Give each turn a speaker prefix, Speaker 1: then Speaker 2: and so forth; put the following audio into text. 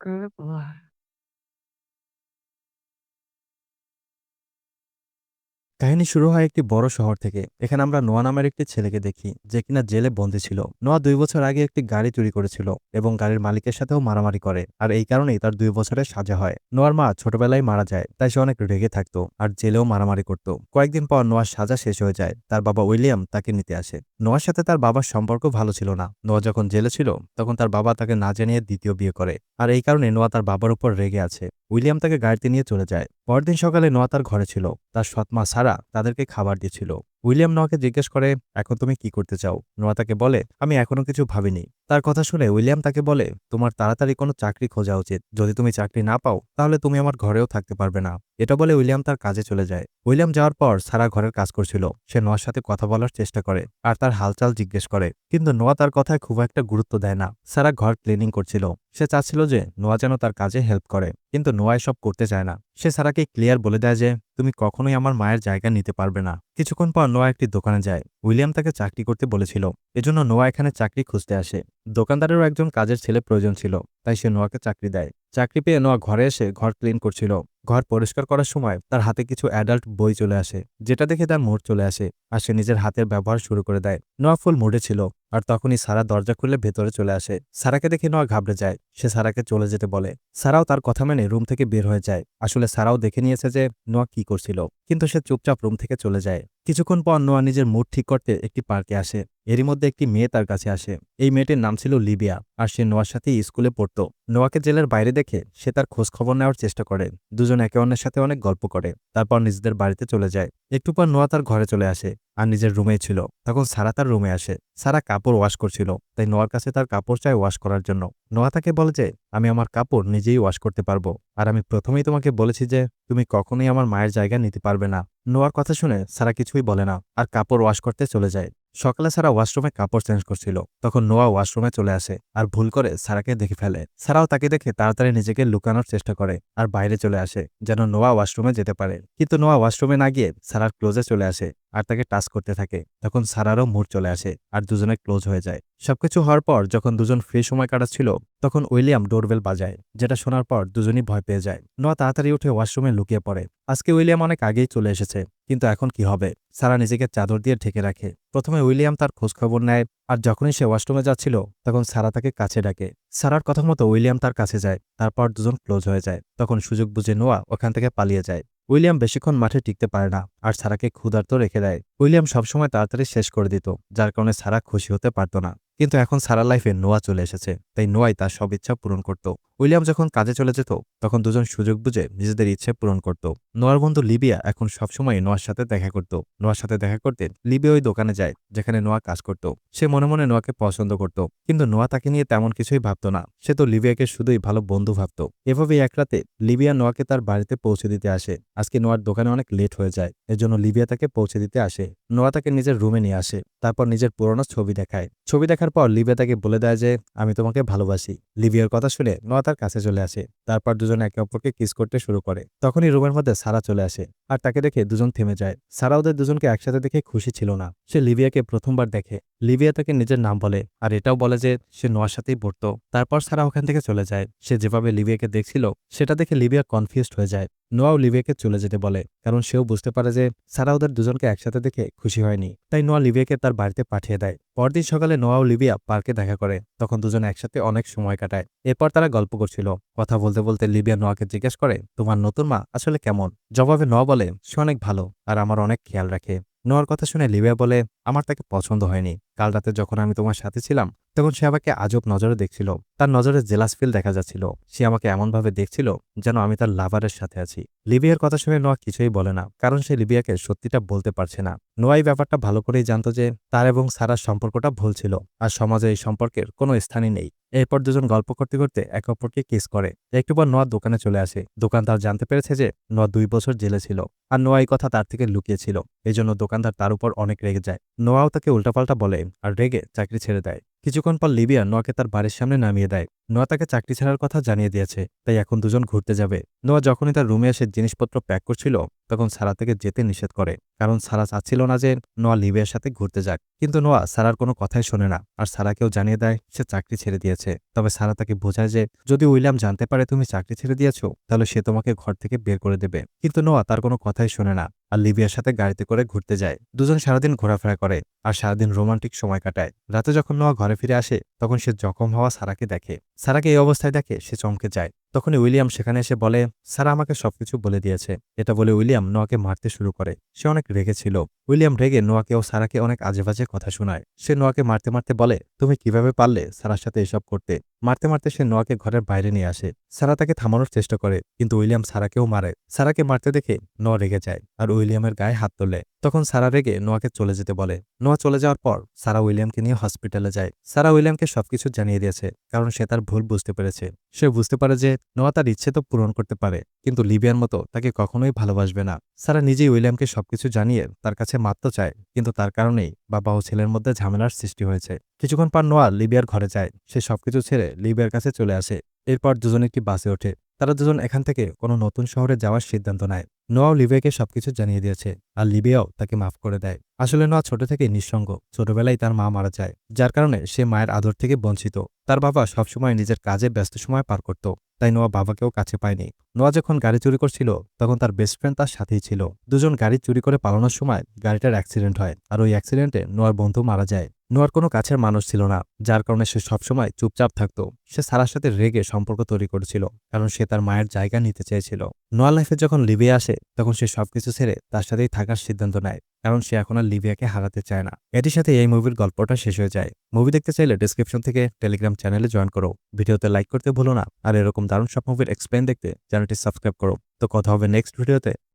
Speaker 1: Good luck.
Speaker 2: কাহিনী শুরু হয় একটি বড় শহর থেকে। এখানে আমরা নোয়া নামের একটি ছেলেকে দেখি, যে কিনা জেলে বন্দী ছিল। নোয়া দুই বছর আগে একটি গাড়ি চুরি করেছিল এবং গাড়ির মালিকের সাথেও মারামারি করে, আর এই কারণেই তার দুই বছরের সাজা হয়। নোয়ার মা ছোটবেলায় মারা যায়, তাই সে অনেক রেগে থাকতো আর জেলেও মারামারি করত। কয়েকদিন পর নোয়ার সাজা শেষ হয়ে যায়, তার বাবা উইলিয়াম তাকে নিতে আসে। নোয়ার সাথে তার বাবার সম্পর্ক ভালো ছিল না। নোয়া যখন জেলে ছিল, তখন তার বাবা তাকে না জানিয়ে দ্বিতীয় বিয়ে করে, আর এই কারণে নোয়া তার বাবার উপর রেগে আছে। উইলিয়াম তাকে গাড়িতে নিয়ে চলে যায়। পরদিন সকালে নোয়া তার ঘরে ছিল। তার সৎমা সারা তাদেরকে খাবার দিয়েছিল। উইলিয়াম নোয়াকে জিজ্ঞেস করে, এখন তুমি কি করতে চাও? নোয়া তাকে বলে, আমি এখনও কিছু ভাবিনি। তার কথা শুনে উইলিয়াম তাকে বলে, তোমার তাড়াতাড়ি কোনো চাকরি খোঁজা উচিত। যদি তুমি চাকরি না পাও, তাহলে তুমি আমার ঘরেও থাকতে পারবে না। এটা বলে উইলিয়াম তার কাজে চলে যায়। উইলিয়াম যাওয়ার পর সারা ঘরের কাজ করছিল। সে নোয়ার সাথে কথা বলার চেষ্টা করে আর তার হালচাল জিজ্ঞেস করে। কিন্তু নোয়া তার কথায় খুব একটা গুরুত্ব দেয় না। সারা ঘর ক্লিনিং করছিল। সে চাচ্ছিল যে নোয়া যেন তার কাজে হেল্প করে। কিন্তু নোয়া এসব করতে চায় না। সে সারাকে ক্লিয়ার বলে দেয় যে তুমি কখনোই আমার মায়ের জায়গা নিতে পারবে না। কিছুক্ষণ পর নোয়া একটি দোকানে যায়। উইলিয়াম তাকে চাকরি করতে বলেছিল। এজন্য নোয়া এখানে চাকরি খুঁজতে আসে। দোকানদারেরও একজন কাজের ছেলে প্রয়োজন ছিল, তাই সে নোয়াকে চাকরি দেয়। চাকরি পেয়ে নোয়া ঘরে এসে ঘর ক্লিন করছিল। ঘর পরিষ্কার করার সময় তার হাতে কিছু অ্যাডাল্ট বই চলে আসে, যেটা দেখে তার মুড চলে আসে আর সে নিজের হাতের ব্যবহার শুরু করে দেয়। নোয়া ফুল মুডে ছিল আর তখনই সারা দরজা খুলে ভেতরে চলে আসে। সারাকে দেখে নোয়া ঘাবড়ে যায়। সে সারাকে চলে যেতে বলে। সারাও তার কথা মেনে রুম থেকে বের হয়ে যায়। আসলে সারাও দেখে নিয়েছে যে নোয়া কি করছিল, কিন্তু সে চুপচাপ রুম থেকে চলে যায়। কিছুক্ষণ পর নোয়া নিজের মুড ঠিক করতে একটি পার্কে আসে। এরই মধ্যে একটি মেয়ে তার কাছে আসে। এই মেয়েটির নাম ছিল লিবিয়া আর সে নোয়ার সাথেই স্কুলে পড়ত। নোয়াকে জেলের বাইরে দেখে সে তার খোঁজ খবর নেওয়ার চেষ্টা করে। দুজন একে অন্যের সাথে অনেক গল্প করে, তারপর নিজেদের বাড়িতে চলে যায়। একটু পর নোয়া তার ঘরে চলে আসে আর নিজের রুমেই ছিল। তখন সারা তার রুমে আসে। সারা কাপড় ওয়াশ করছিল। তাই নোয়ার কাছে তার কাপড় চায় ওয়াশ করার জন্য। নোয়া তাকে বলে যে, আমি আমার কাপড় নিজেই ওয়াশ করতে পারব। আর আমি প্রথমেই তোমাকে বলেছি যে, তুমি কখনোই আমার মায়ের জায়গা নিতে পারবে না। নোয়ার কথা শুনে সারা কিছুই বলে না, আর কাপড় ওয়াশ করতে চলে যায়। সকালে সারা ওয়াশরুমে কাপড় চেঞ্জ করছিল। তখন নোয়া ওয়াশরুমে চলে আসে আর ভুল করে সারাকে দেখে ফেলে। সারাও তাকে দেখে তাড়াতাড়ি নিজেকে লুকানোর চেষ্টা করে আর বাইরে চলে আসে যেন নোয়া ওয়াশরুমে যেতে পারে। কিন্তু নোয়া ওয়াশরুমে না গিয়ে সারার ক্লোজে চলে আসে আর তাকে টাচ করতে থাকে। তখন সারারও মুড চলে আসে আর দুজনে ক্লোজ হয়ে যায়। সবকিছু হওয়ার পর যখন দুজন ফ্রি সময় কাটাচ্ছিল, তখন উইলিয়াম ডোরবেল বাজায়, যেটা শোনার পর দুজনই ভয় পেয়ে যায়। নোয়া তাড়াতাড়ি উঠে ওয়াশরুমে লুকিয়ে পড়ে। আজকে উইলিয়াম অনেক আগেই চলে এসেছে। কিন্তু এখন কি হবে? সারা নিজেকে চাদর দিয়ে ঢেকে রাখে। প্রথমে উইলিয়াম তার খোঁজখবর নেয়, আর যখনই সে ওয়াশরুমে যাচ্ছিল, তখন সারা তাকে কাছে ডাকে। সারার কথা মতো উইলিয়াম তার কাছে যায়, তারপর দুজন ক্লোজ হয়ে যায়। তখন সুযোগ বুঝে নোয়া ওখান থেকে পালিয়ে যায়। উইলিয়াম বেশিক্ষণ মাঠে টিকতে পারে না, আর সারাকে ক্ষুধার্ত রেখে দেয়। উইলিয়াম সবসময় তাড়াতাড়ি শেষ করে দিত, যার কারণে সারা খুশি হতে পারত না। কিন্তু এখন সারা লাইফে নোয়া চলে এসেছে, তাই নোয়াই তার সব ইচ্ছা পূরণ করত। উইলিয়াম যখন কাজে চলে যেত, তখন দুজন সুযোগ বুঝে নিজেদের ইচ্ছে পূরণ করত। নোয়ার বন্ধু লিবিয়া এখন সবসময় নোয়ার সাথে দেখা করত। নোয়ার সাথে দেখা করতে লিবিয়া ওই দোকানে যায়, যেখানে নোয়া কাজ করত। সে মনে মনে নোয়াকে পছন্দ করত, কিন্তু নোয়া তাকে নিয়ে তেমন কিছুই ভাবত না। সে তো লিবিয়াকে শুধুই ভালো বন্ধু ভাবত। এভাবেই এক রাতে লিবিয়া নোয়াকে তার বাড়িতে পৌঁছে দিতে আসে। আজকে নোয়ার দোকানে অনেক লেট হয়ে যায়, এজন্য লিবিয়া তাকে পৌঁছে দিতে আসে। নোয়া তাকে নিজের রুমে নিয়ে আসে, তারপর নিজের পুরনো ছবি দেখায়। ছবি দেখার পর লিবিয়া তাকে বলে দেয় যে, আমি তোমাকে ভালোবাসি। লিবিয়ার কথা শুনে নোয়া তার কাছে চলে আসে। তারপর দুজন একে অপরকে কিস করতে শুরু করে। তখনই রুমের মধ্যে সারা চলে আসে আর তাকে দেখে দুজন থেমে যায়। সারা ওদের দুজনকে একসাথে দেখে খুশি ছিল না। সে লিবিয়াকে প্রথমবার দেখে। লিবিয়া তাকে নিজের নাম বলে আর এটাও বলে যে সে নোয়ার সাথেই পড়তো। তারপর সারা ওখান থেকে চলে যায়। সে যেভাবে লিবিয়াকে দেখছিল, সেটা দেখে লিবিয়া কনফিউজড হয়ে যায়। নোয়াও লিভিয়াকে চলে যেতে বলে, কারণ সেও বুঝতে পারে যে সারা ওদের দুজনকে একসাথে দেখে খুশি হয়নি। তাই নোয়া লিভিয়াকে তার বাড়িতে পাঠিয়ে দেয়। পরদিন সকালে নোয়া ও লিবিয়া পার্কে দেখা করে, তখন দুজন একসাথে অনেক সময় কাটায়। এরপর তারা গল্প করছিল। কথা বলতে বলতে লিবিয়া নোয়াকে জিজ্ঞেস করে, তোমার নতুন মা আসলে কেমন? জবাবে নোয়া বলে, সে অনেক ভালো, আর আমার অনেক খেয়াল রাখে। নোয়ার কথা শুনে লিবিয়া বলে, আমার তাকে পছন্দ হয়নি। কাল রাতে যখন আমি তোমার সাথে ছিলাম, তখন সে আমাকে আজব নজরে দেখছিল। তার নজরে জেলাস ফিল দেখা যাচ্ছিল। সে আমাকে এমনভাবে দেখছিল যেন আমি তার লাভারের সাথে আছি। লিবিয়ার কথা শুনে নোয়া কিছুই বলে না, কারণ সে লিবিয়াকে সত্যিটা বলতে পারছে না। নোয়া এই ব্যাপারটা ভালো করেই জানত যে, তার এবং সারার সম্পর্কটা ভুল ছিল, আর সমাজে এই সম্পর্কের কোনো স্থানই নেই। এরপর দুজন গল্প করতে করতে একে অপরকে কিস করে। একটু পর নোয়া দোকানে চলে আসে। দোকানদার জানতে পেরেছে যে নোয়া দুই বছর জেলে ছিল আর নোয়া এই কথা তার থেকে লুকিয়েছিল এজন্য জন্য দোকানদার তার উপর অনেক রেগে যায়। নোয়াও তাকে উল্টাপাল্টা বলে আর রেগে চাকরি ছেড়ে দেয়। কিছুক্ষণ পর লিবিয়া নোয়াকে তার বাড়ির সামনে নামিয়ে দেয়। নোয়া তাকে চাকরি ছাড়ার কথা জানিয়ে দিয়েছে, তাই এখন দুজন ঘুরতে যাবে। নোয়া যখনই তার রুমে এসে জিনিসপত্র প্যাক করছিল, তখন সারা থেকে যেতে নিষেধ করে, কারণ সারা চাচ্ছিল না যে নোয়া লিবিয়ার সাথে ঘুরতে যাক। কিন্তু নোয়া সারার কোনো কথাই শোনে না, আর সারাকেও জানিয়ে দেয়, সে চাকরি ছেড়ে দিয়েছে। তবে সারা তাকে বোঝায় যে, যদি উইলিয়াম জানতে পারে তুমি চাকরি ছেড়ে দিয়েছ, তাহলে সে তোমাকে ঘর থেকে বের করে দেবে। কিন্তু নোয়া তার কোনো কথাই শোনে না। আর লিবিয়ার সাথে গাড়িতে করে ঘুরতে যায়। দুজন সারাদিন ঘোরাফেরা করে আর সারাদিন রোমান্টিক সময় কাটায়। রাতে যখন নোয়া ঘরে ফিরে আসে, তখন সে জখম হওয়া সারাকে দেখে। সারাকে এই অবস্থায় দেখে সে চমকে যায়। তখনই উইলিয়াম সেখানে এসে বলে, সারা আমাকে সবকিছু বলে দিয়েছে। এটা বলে উইলিয়াম নোয়াকে মারতে শুরু করে। সে অনেক রেগেছিল উইলিয়াম রেগে নোয়াকে ও সারাকে অনেক আজে বাজে কথা শোনায়। সে নোয়াকে মারতে মারতে বলে, তুমি কীভাবে পারলে সারার সাথে এসব করতে? মারতে মারতে সে নোয়াকে ঘরের বাইরে নিয়ে আসে। সারা তাকে থামানোর চেষ্টা করে, কিন্তু উইলিয়াম সারাকেও মারে। সারাকে মারতে দেখে নোয়া রেগে যায় আর উইলিয়ামের গায়ে হাত তোলে। তখন সারা রেগে নোয়াকে চলে যেতে বলে। নোয়া চলে যাওয়ার পর সারা উইলিয়ামকে নিয়ে হসপিটালে যায়। সারা উইলিয়ামকে সবকিছু জানিয়ে দিয়েছে, কারণ সে তার ভুল বুঝতে পেরেছে। সে বুঝতে পারে যে নোয়া তার ইচ্ছে তো পূরণ করতে পারে। কিন্তু লিবিয়ার মতো তাকে কখনোই ভালোবাসবে না। সারা নিজেই উইলিয়ামকে সবকিছু জানিয়ে তার কাছে মাত্র চায়, কিন্তু তার কারণেই বাবা ও ছেলের মধ্যে ঝামেলার সৃষ্টি হয়েছে। কিছুক্ষণ পর নোয়া লিবিয়ার ঘরে যায়। সে সবকিছু ছেড়ে লিবিয়ার কাছে চলে আসে। এরপর দুজন একটি বাসে ওঠে। তারা দুজন এখান থেকে কোনো নতুন শহরে যাওয়ার সিদ্ধান্ত নেয়। নোয়াও লিবিয়াকে সবকিছু জানিয়ে দিয়েছে আর লিবিয়াও তাকে মাফ করে দেয়। আসলে নোয়া ছোট থেকে নিঃসঙ্গ। ছোটবেলায় তার মা মারা যায়, যার কারণে সে মায়ের আদর থেকে বঞ্চিত। তার বাবা সবসময় নিজের কাজে ব্যস্ত সময় পার করত, তাই নোয়া বাবাকেও কাছে পায়নি। নোয়া যখন গাড়ি চুরি করছিল, তখন তার বেস্ট ফ্রেন্ড তার সাথেই ছিল। দুজন গাড়ি চুরি করে পালানোর সময় গাড়িটার অ্যাক্সিডেন্ট হয়, আর ওই অ্যাক্সিডেন্টে নোয়ার বন্ধু মারা যায়। নোয়ার কোনো কাছের মানুষ ছিল না, যার কারণে সে সবসময় চুপচাপ থাকতো। সে সারার সাথে রেগে সম্পর্ক তৈরি করেছিল, কারণ সে তার মায়ের জায়গা নিতে চেয়েছিল। নোয়া লাইফে যখন লিবিয়া আসে, তখন সে সবকিছু ছেড়ে তার সাথেই থাকার সিদ্ধান্ত নেয়, কারণ সে এখন আর লিবিয়াকে হারাতে চায় না। এটির সাথে এই মুভির গল্পটা শেষ হয়ে যায়। মুভি দেখতে চাইলে ডিসক্রিপশন থেকে টেলিগ্রাম চ্যানেলে জয়েন করো। ভিডিওতে লাইক করতে ভুলো না, আর এরকম দারুণ সব মুভির এক্সপ্লেন দেখতে চ্যানেলটি সাবস্ক্রাইব করো। তো কথা হবে নেক্সট ভিডিওতে